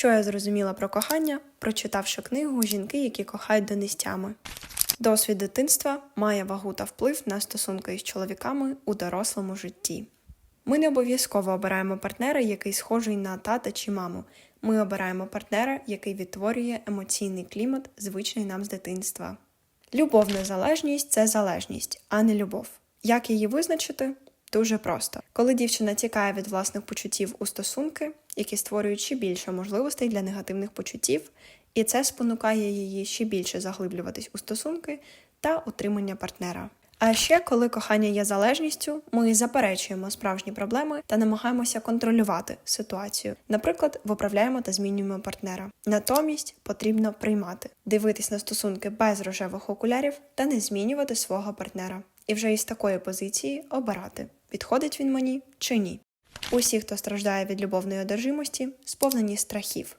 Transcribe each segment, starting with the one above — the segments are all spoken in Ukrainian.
Що я зрозуміла про кохання, прочитавши книгу Жінки, які кохають донестями. Досвід дитинства має вагу та вплив на стосунки із чоловіками у дорослому житті. Ми не обов'язково обираємо партнера, який схожий на тата чи маму. Ми обираємо партнера, який відтворює емоційний клімат, звичний нам з дитинства. Любовна залежність це залежність, а не любов. Як її визначити? Дуже просто. Коли дівчина тікає від власних почуттів у стосунки, які створюють ще більше можливостей для негативних почуттів, і це спонукає її ще більше заглиблюватись у стосунки та утримання партнера. А ще, коли кохання є залежністю, ми заперечуємо справжні проблеми та намагаємося контролювати ситуацію. Наприклад, виправляємо та змінюємо партнера. Натомість потрібно приймати, дивитись на стосунки без рожевих окулярів та не змінювати свого партнера. І вже із такої позиції обирати, підходить він мені чи ні. Усі, хто страждає від любовної одержимості, сповнені страхів.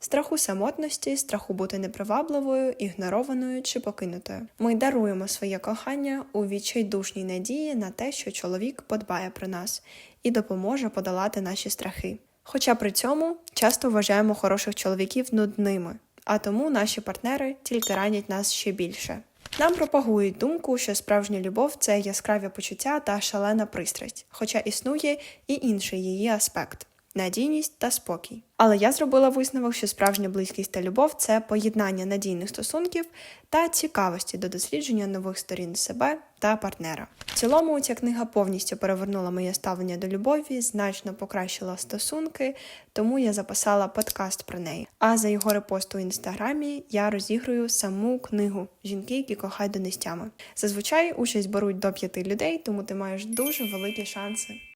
Страху самотності, страху бути непривабливою, ігнорованою чи покинутою. Ми даруємо своє кохання у відчайдушній надії на те, що чоловік подбає про нас і допоможе подолати наші страхи. Хоча при цьому часто вважаємо хороших чоловіків нудними, а тому наші партнери тільки ранять нас ще більше. Нам пропагують думку, що справжня любов це яскраві почуття та шалена пристрасть, хоча існує і інший її аспект надійність та спокій. Але я зробила висновок, що справжня близькість та любов це поєднання надійних стосунків та цікавості до дослідження нових сторін себе та партнера. В цілому ця книга повністю перевернула моє ставлення до любові, значно покращила стосунки, тому я записала подкаст про неї. А за його репост у інстаграмі я розіграю саму книгу Жінки, які кохають донестями. Зазвичай участь беруть до п'яти людей, тому ти маєш дуже великі шанси